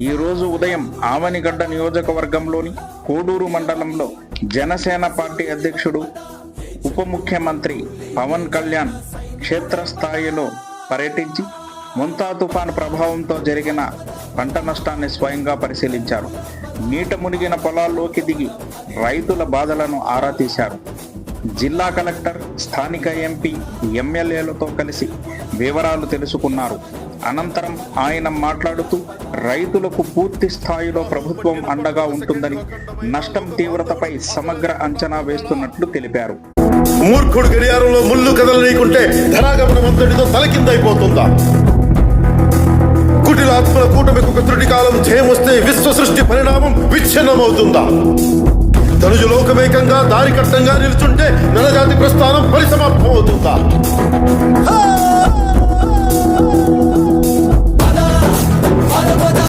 ఈ రోజు ఉదయం ఆవనిగడ్డ నియోజకవర్గంలోని కోడూరు మండలంలో జనసేన పార్టీ అధ్యక్షుడు ఉప ముఖ్యమంత్రి పవన్ కళ్యాణ్ క్షేత్రస్థాయిలో పర్యటించి ముంతా తుఫాను ప్రభావంతో జరిగిన పంట నష్టాన్ని స్వయంగా పరిశీలించారు. నీట మునిగిన పొలాల్లోకి దిగి రైతుల బాధలను ఆరా తీశారు. జిల్లా కలెక్టర్ స్థానిక ఎంపీ ఎమ్మెల్యేలతో కలిసి వివరాలు తెలుసుకున్నారు. అనంతరం ఆయన మాట్లాడుతూ రైతులకు పూర్తి స్థాయిలో ప్రభుత్వం అండగా ఉంటుందని నష్టం తీవ్రతపై సమగ్ర అంచనా వేస్తున్నట్లు తెలిపారు. మూర్ఖుడు గడియారంలో ముళ్ళు కదలనీయకుంటే ధనాగమనం అంతటితో తలకిందైపోతుందా కుటిల ఆత్మల కూటమికి ఒక త్రుటి కాలం జయమొస్తే విశ్వ సృష్టి పరిణామం విచ్ఛిన్నమవుతుందా? తనుజు లోకమేకంగా దారికట్టంగా నిలుచుంటే నలజాతి ప్రస్థానం పరిసమాప్తం అవుతుందా